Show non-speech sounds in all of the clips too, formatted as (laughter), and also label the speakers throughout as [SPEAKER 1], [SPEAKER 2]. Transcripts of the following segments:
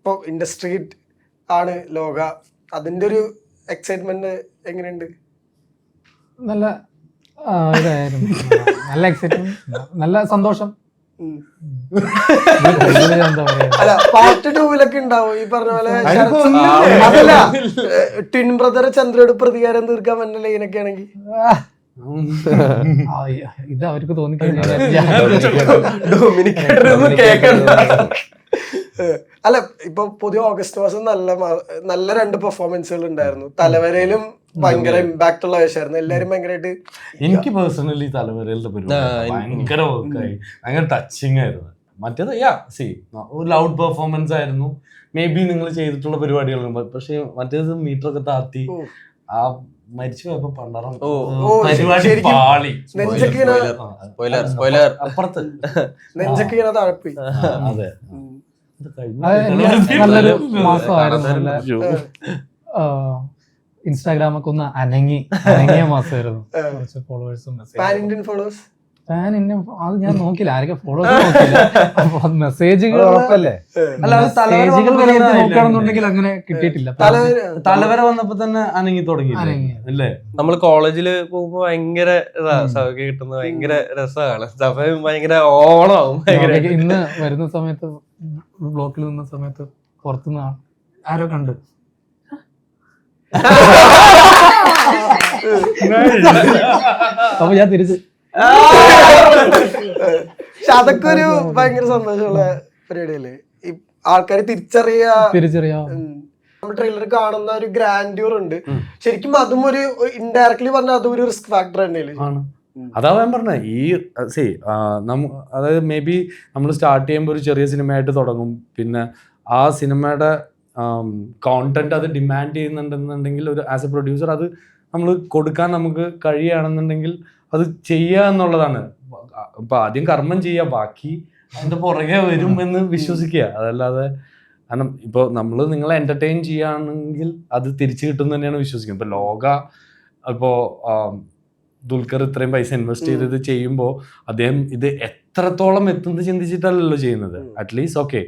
[SPEAKER 1] ഇപ്പോൾ ഇൻഡസ്ട്രി ആണ് ലോക. അതിന്റെ ഒരു എക്സൈറ്റ്മെന്റ് എങ്ങനെയുണ്ട്?
[SPEAKER 2] നല്ല ആ, ഇതായിരുന്നു. നല്ല എക്സൈറ്റ്മെന്റ് നല്ല സന്തോഷം. എന്താ പറയാ
[SPEAKER 1] അല്ല പാർട്ട് ടൂവിലൊക്കെ ഉണ്ടാവും. ഈ പറഞ്ഞ പോലെ ശരത്
[SPEAKER 3] ആ,
[SPEAKER 1] അതല്ല ട്വിൻ ബ്രദർ ചന്ദ്രയോട് പ്രതികാരം തീർക്കാൻ പറ്റുന്ന ലൈനൊക്കെ ആണെങ്കിൽ?
[SPEAKER 2] ആ, ഇത് അവർക്ക് തോന്നിക്കഴിഞ്ഞാൽ (laughs)
[SPEAKER 1] ഏഹ്, അല്ല ഇപ്പൊ പുതിയ ഓഗസ്റ്റ് മാസം നല്ല നല്ല രണ്ട് പെർഫോമൻസുകൾ ഉണ്ടായിരുന്നു. തലവരയിലും ഭയങ്കര ഇമ്പാക്ട് ഉള്ള വേഷമായിരുന്നു. എല്ലാരും ഭയങ്കരമായിട്ട്
[SPEAKER 3] എനിക്ക് പേഴ്സണലി തലവരയിലെ പരിപാടി ഭയങ്കര വർക്കായി ഭയങ്കര ടച്ചിങ് ആയിരുന്നു. മറ്റേത് യാ സി ഒരു ലൗഡ് പെർഫോമൻസ് ആയിരുന്നു. മേ ബി നിങ്ങൾ ചെയ്തിട്ടുള്ള പരിപാടികൾ പക്ഷെ മറ്റേത് മീറ്റർ ഒക്കെ താത്തി. ആ മരിച്ചു പോയപ്പോ പണ്ടറം പരിപാടി പാളി. അപ്പുറത്ത്.
[SPEAKER 1] നെഞ്ചൊക്കെ ഇങ്ങനെ താഴെപ്പോയി (laughs)
[SPEAKER 3] അതെ.
[SPEAKER 2] നല്ലൊരു മാസമായിരുന്നു. ഇൻസ്റ്റാഗ്രാം ഒക്കെ ഒന്ന് അനങ്ങി അനങ്ങിയ മാസമായിരുന്നു കുറച്ച് ഫോളോവേഴ്സും
[SPEAKER 1] പാൻ ഇന്ത്യൻ ഫോളോവേഴ്സ്
[SPEAKER 2] ഫാൻ എന്നെ അത് ഞാൻ നോക്കില്ല. ആരൊക്കെ ഫോളോ നോക്കില്ല. മെസ്സേജുകൾ
[SPEAKER 4] ഉറപ്പല്ലേ?
[SPEAKER 3] അല്ല
[SPEAKER 2] മെസ്സേജുകൾ നോക്കുകയാണെന്നുണ്ടെങ്കിൽ അങ്ങനെ കിട്ടിയിട്ടില്ല.
[SPEAKER 1] തലവര
[SPEAKER 3] വന്നപ്പോ തന്നെ അനങ്ങി തുടങ്ങി. അല്ലേ?
[SPEAKER 5] നമ്മൾ കോളേജിൽ പോകുമ്പോ ഭയങ്കര സൗകര്യം കിട്ടുന്നത് ഭയങ്കര രസമാണ്. സമയം ഭയങ്കര
[SPEAKER 2] എനിക്ക് ഇന്ന് വരുന്ന സമയത്ത് ബ്ലോക്കിൽ നിന്ന സമയത്ത് പുറത്തുനിന്ന് ആരോ കണ്ട്. (laughs) അപ്പൊ ഞാൻ തിരിച്ച്
[SPEAKER 1] പക്ഷെ അതൊക്കെ ഒരു ഭയങ്കര സന്തോഷമുള്ള പരിപാടിയല്ലേ? ഈ ആൾക്കാർ തിരിച്ചറിയാ
[SPEAKER 2] തിരിച്ചറിയാം.
[SPEAKER 1] നമ്മൾ ട്രെയിലർ കാണുന്ന ഒരു ഗ്രാൻഡ്യൂർ ഉണ്ട്. ശരിക്കും അതും ഒരു ഇൻഡയറക്ട്ലി പറഞ്ഞ അതും ഒരു റിസ്ക് ഫാക്ടർ തന്നെയല്ലേ?
[SPEAKER 3] അതാ ഞാൻ പറഞ്ഞ ഈ സി അതായത് മേ ബി നമ്മൾ സ്റ്റാർട്ട് ചെയ്യുമ്പോൾ ഒരു ചെറിയ സിനിമയായിട്ട് തുടങ്ങും. പിന്നെ ആ സിനിമയുടെ കോണ്ടന്റ് അത് ഡിമാൻഡ് ചെയ്യുന്നുണ്ടെന്നുണ്ടെങ്കിൽ ഒരു ആസ് എ പ്രൊഡ്യൂസർ അത് നമ്മൾ കൊടുക്കാൻ നമുക്ക് കഴിയുകയാണെന്നുണ്ടെങ്കിൽ അത് ചെയ്യുക എന്നുള്ളതാണ്. ഇപ്പൊ ആദ്യം കർമ്മം ചെയ്യുക ബാക്കി അതിന്റെ പുറകെ വരും എന്ന് വിശ്വസിക്കുക. അതല്ലാതെ കാരണം ഇപ്പോൾ നമ്മൾ നിങ്ങളെ എന്റർടൈൻ ചെയ്യുകയാണെങ്കിൽ അത് തിരിച്ചു കിട്ടും തന്നെയാണ് വിശ്വസിക്കുന്നത്. ഇപ്പൊ ലോക ഇപ്പോൾ ദുൽഖർ ഇത്രയും പൈസ ഇൻവെസ്റ്റ് ചെയ്ത് ഇത് ചെയ്യുമ്പോൾ അദ്ദേഹം ഇത് എത്രത്തോളം എത്തുന്നത് ചിന്തിച്ചിട്ടല്ലല്ലോ ചെയ്യുന്നത്. At least okay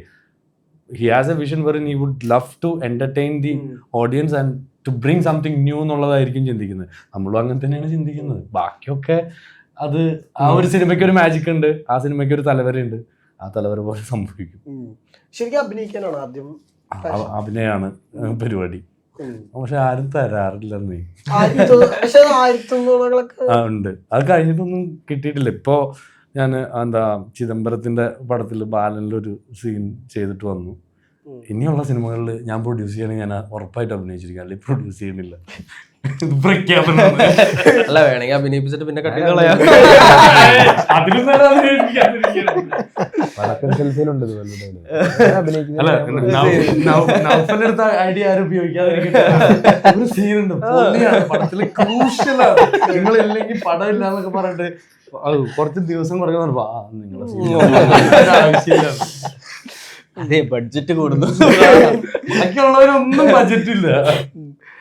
[SPEAKER 3] he has a vision wherein he would love to entertain the audience and to bring something new എന്നുള്ളതായിരിക്കും ചിന്തിക്കുന്നത് നമ്മളും അങ്ങനെ തന്നെയാണ് ചിന്തിക്കുന്നത് ബാക്കിയൊക്കെ അത് ആ ഒരു സിനിമയ്ക്ക് ഒരു മാജിക് ഉണ്ട് ആ സിനിമയ്ക്ക് ഒരു തലവരുണ്ട് ആ തലവര പോലെ സംഭവിക്കും.
[SPEAKER 1] ശരിക്കും അഭിനയിക്കാനാണ് ആദ്യം
[SPEAKER 3] അഭിനയാണ് പരിപാടി. പക്ഷെ ആരും തരാറില്ലെന്നേ ഉണ്ട് അത് കഴിഞ്ഞിട്ടൊന്നും കിട്ടിയിട്ടില്ല ഇപ്പോ ഞാൻ എന്താ ചിദംബരത്തിന്റെ പടത്തിൽ ബാലനിലൊരു സീൻ ചെയ്തിട്ട് വന്നു. ഇനിയുള്ള സിനിമകളിൽ ഞാൻ പ്രൊഡ്യൂസ് ചെയ്യണമെങ്കിൽ ഞാൻ ഉറപ്പായിട്ട് അഭിനയിച്ചിരിക്കും. അല്ലെങ്കിൽ പ്രൊഡ്യൂസ് ചെയ്യുന്നില്ല. പ്രഖ്യാപനം.
[SPEAKER 5] അല്ല വേണമെങ്കിൽ അഭിനയിപ്പിച്ചിട്ട് പിന്നെ കട്ടി കളയാം.
[SPEAKER 3] നൗഫലെടുത്ത ഐഡിയ ആരും ഉപയോഗിക്കാതിരിക്കട്ടെ. ഒരു സീനുണ്ട് പൊളിയാണ്. പടത്തിൽ ക്രൂഷ്യലാണ് നിങ്ങൾ ഇല്ലെങ്കിൽ പടം ഇല്ലാന്നൊക്കെ പറഞ്ഞിട്ട് കുറച്ച് ദിവസം കുറയ്ക്കുന്ന വാ നിങ്ങളെ ആവശ്യമില്ല
[SPEAKER 5] അതെ ബഡ്ജറ്റ് കൂടുന്നു.
[SPEAKER 3] ബാക്കിയുള്ളവരൊന്നും ബഡ്ജറ്റ് ഇല്ല.